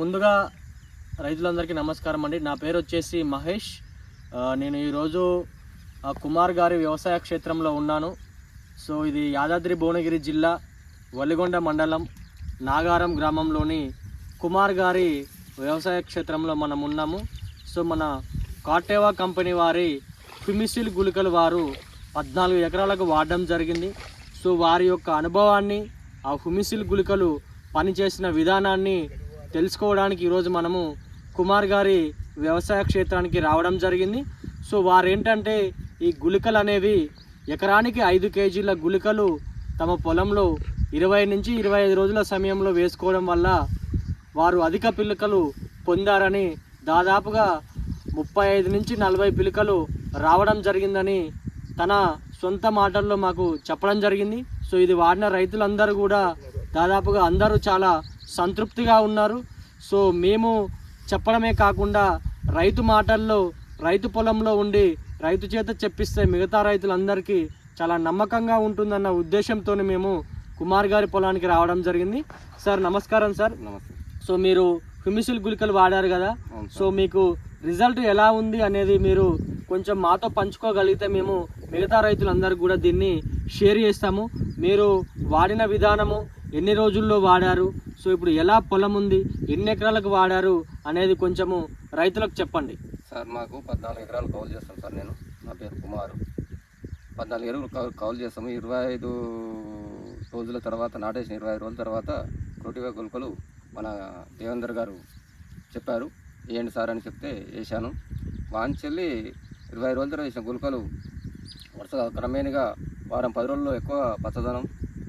ముందుగా రైతులందరికీ నమస్కారం అండి. నా పేరు వచ్చేసి మహేష్. నేను ఈరోజు కుమార్ గారి వ్యవసాయ క్షేత్రంలో ఉన్నాను. సో ఇది యాదాద్రి భువనగిరి జిల్లా వలిగొండ మండలం నాగారం గ్రామంలోని కుమార్ గారి వ్యవసాయ క్షేత్రంలో మనం ఉన్నాము. సో మన కాటేవా కంపెనీ వారి ఫిమిసిల్ గుళికలు వారు పద్నాలుగు ఎకరాలకు వాడడం జరిగింది. సో వారి యొక్క అనుభవాన్ని ఆ హుమిసిల్ గుళికలు పనిచేసిన విధానాన్ని తెలుసుకోవడానికి ఈరోజు మనము కుమార్ గారి వ్యవసాయ క్షేత్రానికి రావడం జరిగింది. సో వారేంటంటే ఈ గుళికలు అనేవి ఎకరానికి ఐదు కేజీల గుళికలు తమ పొలంలో ఇరవై నుంచి ఇరవై ఐదు రోజుల సమయంలో వేసుకోవడం వల్ల వారు అధిక పిలుకలు పొందారని దాదాపుగా ముప్పై ఐదు నుంచి నలభై పిలుకలు రావడం జరిగిందని తన సొంత మాటల్లో మాకు చెప్పడం జరిగింది. సో ఇది వాడిన రైతులందరూ కూడా దాదాపుగా అందరూ చాలా సంతృప్తిగా ఉన్నారు. సో మేము చెప్పడమే కాకుండా రైతు మాటల్లో రైతు పొలంలో ఉండి రైతు చేత చెప్పిస్తే మిగతా రైతులందరికీ చాలా నమ్మకంగా ఉంటుందన్న ఉద్దేశంతో మేము కుమార్ గారి పొలానికి రావడం జరిగింది. సార్ నమస్కారం సార్. నమస్తే. సో మీరు హ్యూమిసిల్ గుళికలు వాడారు కదా. సో మీకు రిజల్ట్ ఎలా ఉంది అనేది మీరు కొంచెం మాతో పంచుకోగలిగితే మేము మిగతా రైతులందరికీ కూడా దీన్ని షేర్ చేస్తాము. మీరు వాడిన విధానము ఎన్ని రోజుల్లో వాడారు సో ఇప్పుడు ఎలా పొలం ఉంది ఎన్ని ఎకరాలకు వాడారు అనేది కొంచెము రైతులకు చెప్పండి. సార్ మాకు పద్నాలుగు ఎకరాలు కౌలు చేస్తాను సార్ నేను. నా పేరు కుమారు. పద్నాలుగు ఎరువులు కౌలు చేస్తాము. ఇరవై ఐదు రోజుల తర్వాత నాటేసిన ఇరవై రోజుల తర్వాత క్రోటివా కొలుకలు మన దేవేందర్ గారు చెప్పారు. ఏంటి సార్ అని చెప్తే వేసాను వాంచెల్లి ఇరవై ఐదు రోజుల తర్వాత వేసిన గులకలు వరుసగా క్రమేణగా వారం పది రోజుల్లో ఎక్కువ పచ్చదనం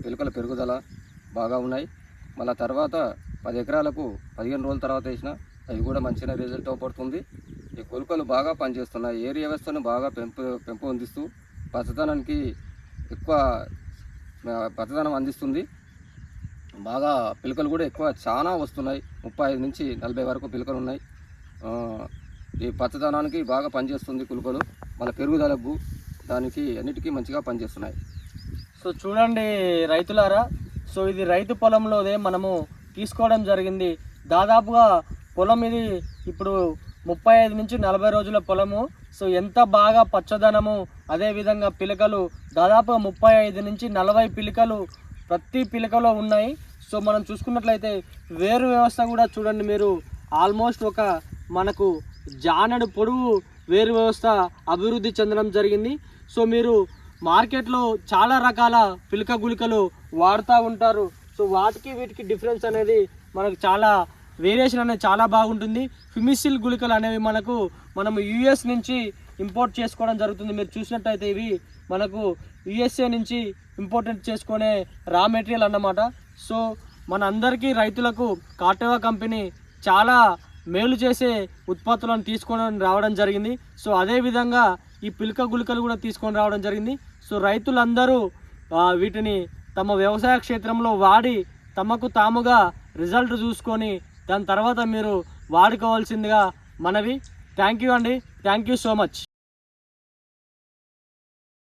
పిలుకల పెరుగుదల బాగా ఉన్నాయి. మళ్ళీ తర్వాత పది ఎకరాలకు పదిహేను రోజుల తర్వాత వేసిన అవి కూడా మంచిగా రిజల్ట్ పడుతుంది ఈ కొలుకలు బాగా పనిచేస్తున్నాయి. ఏరి వ్యవస్థను బాగా పెంపు పెంపొందిస్తూ పచ్చదనానికి ఎక్కువ పచ్చదనం అందిస్తుంది. బాగా పిలకలు కూడా ఎక్కువ చాలా వస్తున్నాయి. ముప్పై ఐదు నుంచి నలభై వరకు పిలకలు ఉన్నాయి. ఈ పచ్చదనానికి బాగా పనిచేస్తుంది కులుకలు. మళ్ళీ పెరుగుదలకు దానికి అన్నిటికీ మంచిగా పనిచేస్తున్నాయి. సో చూడండి రైతులారా సో ఇది రైతు పొలంలోదే మనము తీసుకోవడం జరిగింది. దాదాపుగా పొలం ఇది ఇప్పుడు ముప్పై ఐదు నుంచి నలభై రోజుల పొలము. సో ఎంత బాగా పచ్చదనము అదేవిధంగా పిలకలు దాదాపుగా ముప్పై ఐదు నుంచి నలభై పిలకలు ప్రతి పిలకలో ఉన్నాయి. సో మనం చూసుకున్నట్లయితే వేరు వ్యవస్థ కూడా చూడండి మీరు. ఆల్మోస్ట్ ఒక మనకు జానడు పొడవు వేరు వ్యవస్థ అభివృద్ధి చెందడం జరిగింది. సో మీరు మార్కెట్లో చాలా రకాల పిలక గుళికలు వాడుతూ ఉంటారు. సో వాటికి వీటికి డిఫరెన్స్ అనేది మనకు చాలా వేరియేషన్ అనేది చాలా బాగుంటుంది. ఫిమిసిల్ గుళికలు అనేవి మనకు మనం యుఎస్ నుంచి ఇంపోర్ట్ చేసుకోవడం జరుగుతుంది. మీరు చూసినట్టయితే ఇవి మనకు యుఎస్ఏ నుంచి ఇంపోర్టెంట్ చేసుకునే రా మెటీరియల్ అన్నమాట. సో మన అందరికీ రైతులకు కాటేవా కంపెనీ చాలా మేలు చేసే ఉత్పత్తులను తీసుకొని రావడం జరిగింది. సో అదేవిధంగా ఈ పిలక గుళికలు కూడా తీసుకొని రావడం జరిగింది. సో రైతులందరూ వీటిని తమ వ్యవసాయ క్షేత్రంలో వాడి తమకు తాముగా రిజల్ట్ చూసుకొని దాని తర్వాత మీరు వాడుకోవాల్సిందిగా మనవి. థ్యాంక్ యూ అండి. Thank you so much.